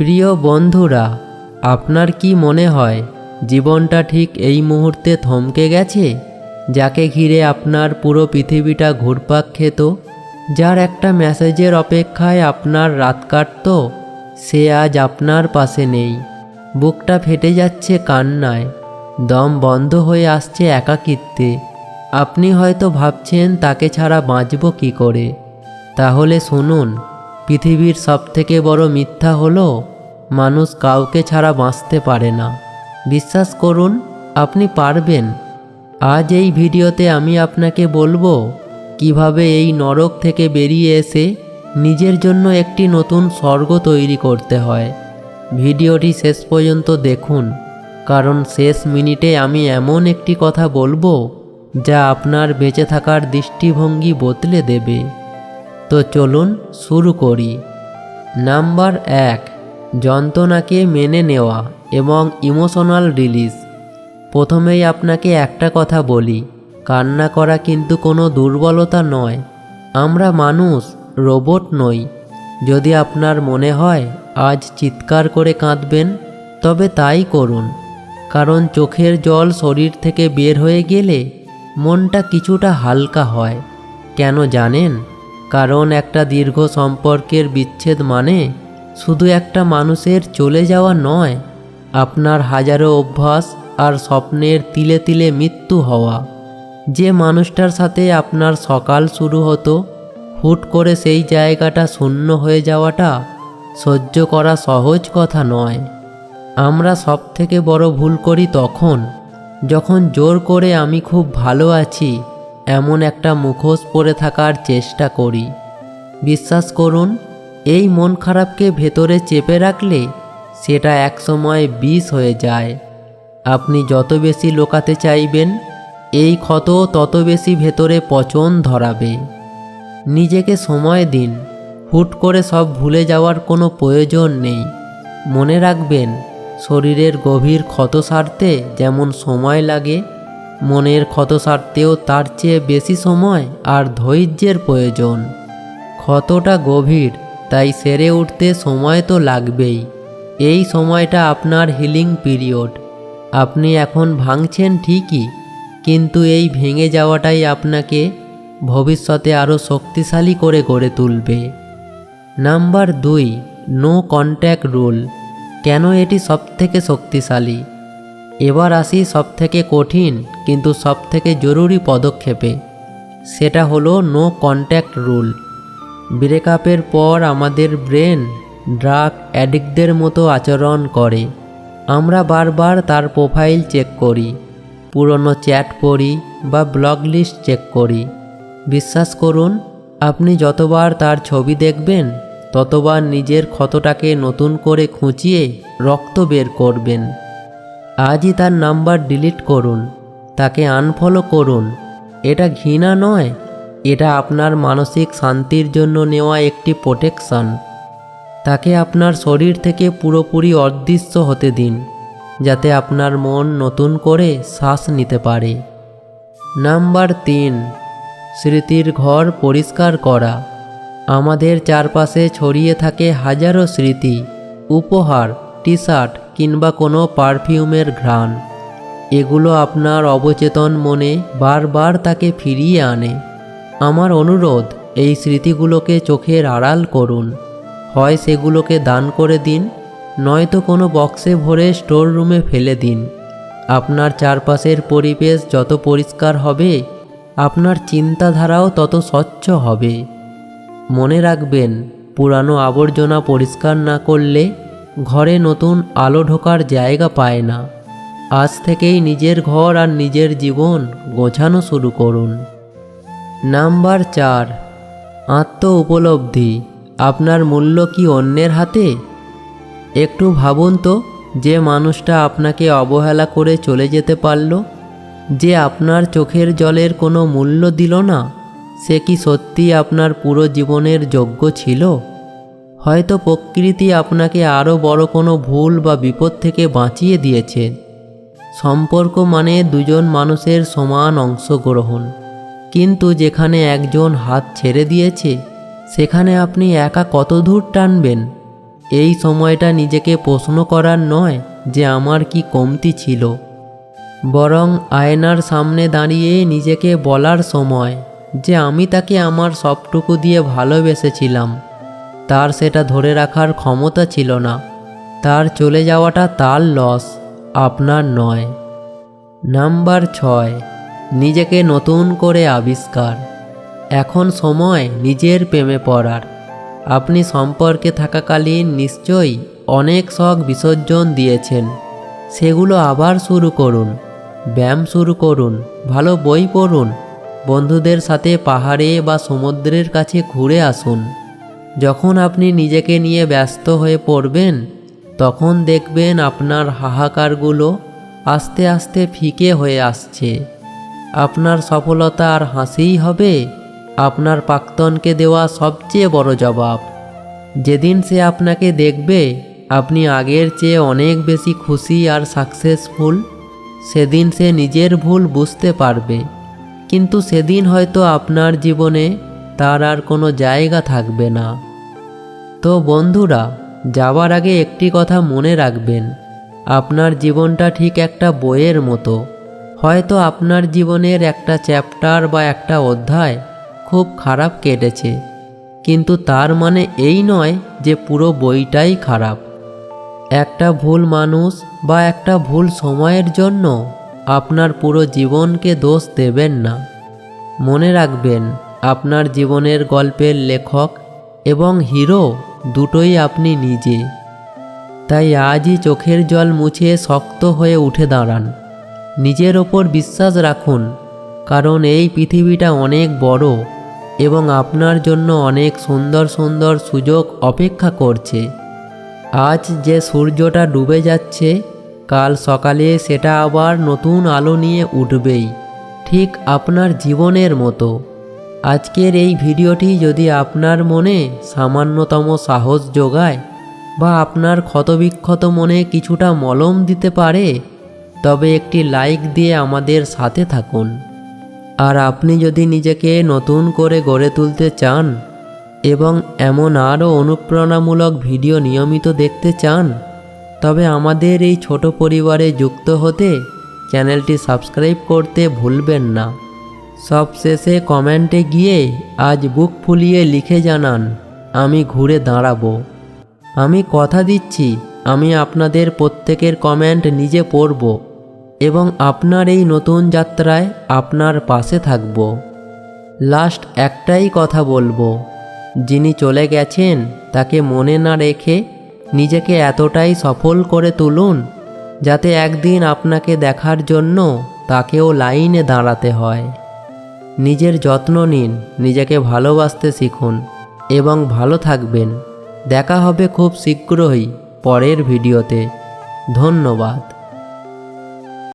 প্রিয় বন্ধুরা, আপনার কি মনে হয় জীবনটা ঠিক এই মুহূর্তে থমকে গেছে? যাকে ঘিরে আপনার পুরো পৃথিবীটা ঘুরপাক খেত, যার একটা মেসেজের অপেক্ষায় আপনার রাত কাটত, সে আজ আপনার পাশে নেই। বুকটা ফেটে যাচ্ছে কান্নায়, দম বন্ধ হয়ে আসছে একাকিত্বে। আপনি হয়তো ভাবছেন, তাকে ছাড়া বাঁচব কী করে? তাহলে শুনুন পৃথিবীর সবথেকে বড় মিথ্যা হলো, মানুষ কাউকে ছাড়া বাঁচতে পারে না। বিশ্বাস করুন, আপনি পারবেন। আজ এই ভিডিওতে আমি আপনাকে বলব, কীভাবে এই নরক থেকে বেরিয়ে এসে নিজের জন্য একটি নতুন স্বর্গ তৈরি করতে হয়। ভিডিওটি শেষ পর্যন্ত দেখুন, কারণ শেষ মিনিটে আমি এমন একটি কথা বলব, যা আপনার বেঁচে থাকার দৃষ্টিভঙ্গি বদলে দেবে। তো চলুন শুরু করি। নাম্বার এক, যন্ত্রণাকে মেনে নেওয়া এবং ইমোশনাল রিলিজ। প্রথমেই আপনাকে একটা কথা বলি, কান্না করা কিন্তু কোনো দুর্বলতা নয়। আমরা মানুষ, রোবট নই। যদি আপনার মনে হয় আজ চিৎকার করে কাঁদবেন, তবে তাই করুন। কারণ চোখের জল শরীর থেকে বের হয়ে গেলে মনটা কিছুটা হালকা হয়। কেন জানেন? কারণ একটা দীর্ঘ সম্পর্কের বিচ্ছেদ মানে শুধু একটা মানুষের চলে যাওয়া নয়, আপনার হাজারো অভ্যাস আর স্বপ্নের তিলে তিলে মৃত্যু হওয়া। যে মানুষটার সাথে আপনার সকাল শুরু হতো, হুট করে সেই জায়গাটা শূন্য হয়ে যাওয়াটা সহ্য করা সহজ কথা নয়। আমরা সব থেকে বড় ভুল করি তখন, যখন জোর করে আমি খুব ভালো আছি এমন একটা মুখোশ পরে থাকার চেষ্টা করি। বিশ্বাস করুন, এই মন খারাপকে ভেতরে চেপে রাখলে সেটা একসময় বিষ হয়ে যায়। আপনি যত বেশি লোকাতে চাইবেন, এই ক্ষত তত বেশি ভেতরে পচন ধরাবে। নিজেকে সময় দিন, হুট করে সব ভুলে যাওয়ার কোনো প্রয়োজন নেই। মনে রাখবেন, শরীরের গভীর ক্ষত সারতে যেমন সময় লাগে মনের ক্ষত সারতেও তার চেয়ে বেশি সময় আর ধৈর্যের প্রয়োজন। ক্ষতটা গভীর, তাই সেরে উঠতে সময় তো লাগবেই। এই সময়টা আপনার হিলিং পিরিয়ড আপনি এখন ভাঙছেন ঠিকই, কিন্তু এই ভেঙে যাওয়াটাই আপনাকে ভবিষ্যতে আরও শক্তিশালী করে গড়ে তুলবে। নাম্বার দুই নো কন্ট্যাক্ট রুল কেন এটি সবথেকে শক্তিশালী? এবার আসি সবথেকে কঠিন কিন্তু সবথেকে জরুরি পদক্ষেপে। সেটা হলো নো কন্ট্যাক্ট রুল ব্রেকআপের পর আমাদের ব্রেন ড্রাগ অ্যাডিক্টদের মতো আচরণ করে। আমরা বারবার তার প্রোফাইল চেক করি, পুরনো চ্যাট পড়ি বা ব্লগ লিস্ট চেক করি। বিশ্বাস করুন, আপনি যতবার তার ছবি দেখবেন, ততবার নিজের ক্ষতটাকে নতুন করে খুঁচিয়ে রক্ত বের করবেন। আজই তার নাম্বার ডিলিট করুন, তাকে আনফলো করুন। এটা ঘৃণা নয়, এটা আপনার মানসিক শান্তির জন্য নেওয়া একটি প্রোটেকশন তাকে আপনার শরীর থেকে পুরোপুরি অদৃশ্য হতে দিন, যাতে আপনার মন নতুন করে শ্বাস নিতে পারে। নাম্বার তিন, স্মৃতির ঘর পরিষ্কার করা। আমাদের চারপাশে ছড়িয়ে থাকে হাজারো স্মৃতি, উপহার টি শার্ট কিংবা কোনো পারফিউমের ঘ্রাণ। এগুলো আপনার অবচেতন মনে বারবার তাকে ফিরিয়ে আনে। আমার অনুরোধ, এই স্মৃতিগুলোকে চোখের আড়াল করুন। হয় সেগুলোকে দান করে দিন, নয়তো কোনো বক্সে ভরে স্টোর রুমে ফেলে দিন। আপনার চারপাশের পরিবেশ যত পরিষ্কার হবে, আপনার চিন্তাধারাও তত স্বচ্ছ হবে। মনে রাখবেন, পুরানো আবর্জনা পরিষ্কার না করলে ঘরে নতুন আলো ঢোকার জায়গা পায় না। আজ থেকেই নিজের ঘর আর নিজের জীবন গোছানো শুরু করুন। নাম্বার চার, আত্ম উপলব্ধি। আপনার মূল্য কি অন্যের হাতে? একটু ভাবুন তো, যে মানুষটা আপনাকে অবহেলা করে চলে যেতে পারল, যে আপনার চোখের জলের কোনো মূল্য দিল না, সে কি সত্যি আপনার পুরো জীবনের যোগ্য ছিল? হয়তো প্রকৃতি আপনাকে আরও বড় কোনো ভুল বা বিপদ থেকে বাঁচিয়ে দিয়েছে। সম্পর্ক মানে দুজন মানুষের সমান অংশগ্রহণ। কিন্তু যেখানে একজন হাত ছেড়ে দিয়েছে, সেখানে আপনি একা কত দূর টানবেন? এই সময়টা নিজেকে প্রশ্ন করার নয় যে আমার কি কমতি ছিল। বরং আয়নার সামনে দাঁড়িয়ে নিজেকে বলার সময় যে আমি তাকে আমার সবটুকু দিয়ে ভালোবেসেছিলাম। তার সেটা ধরে রাখার ক্ষমতা ছিল না। তার চলে যাওয়াটা তার লস আপনার নয়। নাম্বার ছয়, নিজেকে নতুন করে আবিষ্কার। এখন সময় নিজের প্রেমে পড়ার। আপনি সম্পর্কে থাকাকালীন নিশ্চয়ই অনেক শখ বিসর্জন দিয়েছেন। সেগুলো আবার শুরু করুন, ব্যায়াম শুরু করুন, ভালো বই পড়ুন, বন্ধুদের সাথে পাহাড়ে বা সমুদ্রের কাছে ঘুরে আসুন। যখন আপনি নিজেকে নিয়ে ব্যস্ত হয়ে পড়বেন, তখন দেখবেন আপনার হাহাকারগুলো আস্তে আস্তে ফিকে হয়ে আসছে। আপনার সফলতা আর হাসিই হবে আপনার প্রাক্তনকে দেওয়া সবচেয়ে বড় জবাব। যেদিন সে আপনাকে দেখবে, আপনি আগের চেয়ে অনেক বেশি খুশি আর সাকসেসফুল, সেদিন সে নিজের ভুল বুঝতে পারবে। কিন্তু সেদিন হয়তো আপনার জীবনে তার আর কোনো জায়গা থাকবে না। তো বন্ধুরা, যাওয়ার আগে একটি কথা মনে রাখবেন, আপনার জীবনটা ঠিক একটা বইয়ের মতো। হয়তো আপনার জীবনের একটা চ্যাপ্টার বা একটা অধ্যায় খুব খারাপ কেটেছে, কিন্তু তার মানে এই নয় যে পুরো বইটাই খারাপ। একটা ভুল মানুষ বা একটা ভুল সময়ের জন্য আপনার পুরো জীবনকে দোষ দেবেন না। মনে রাখবেন আপনার জীবনের গল্পের লেখক এবং হিরো দুটোই আপনি নিজে। তাই আজই চোখের জল মুছে শক্ত হয়ে উঠে দাঁড়ান। নিজের ওপর বিশ্বাস রাখুন, কারণ এই পৃথিবীটা অনেক বড় এবং আপনার জন্য অনেক সুন্দর সুন্দর সুযোগ অপেক্ষা করছে। আজ যে সূর্যটা ডুবে যাচ্ছে, কাল সকালে সেটা আবার নতুন আলো নিয়ে উঠবেই, ঠিক আপনার জীবনের মতো। আজকের এই ভিডিওটি যদি আপনার মনে সামান্যতম সাহস যোগায় বা আপনার ক্ষতবিক্ষত মনে কিছুটা মলম দিতে পারে, তবে একটি লাইক দিয়ে আমাদের সাথে থাকুন। আর আপনি যদি নিজেকে নতুন করে গড়ে তুলতে চান এবং এমন আরও অনুপ্রেরণামূলক ভিডিও নিয়মিত দেখতে চান, তবে আমাদের এই ছোট পরিবারে যুক্ত হতে চ্যানেলটি সাবস্ক্রাইব করতে ভুলবেন না। সবশেষে কমেন্টে গিয়ে আজ বুক ফুলিয়ে লিখে জানান, আমি ঘুরে দাঁড়াবো। আমি কথা দিচ্ছি, আমি আপনাদের প্রত্যেকের কমেন্ট নিজে পড়ব এবং আপনার এই নতুন যাত্রায় আপনার পাশে থাকব। লাস্ট একটাই কথা বলব, যিনি চলে গেছেন তাকে মনে না রেখে নিজেকে এতটাই সফল করে তুলুন, যাতে একদিন আপনাকে দেখার জন্য তাকেও লাইনে দাঁড়াতে হয়। নিজের যত্ন নিন, নিজেকে ভালোবাসতে শিখুন এবং ভালো থাকবেন। দেখা হবে খুব শীঘ্রই পরের ভিডিওতে। ধন্যবাদ।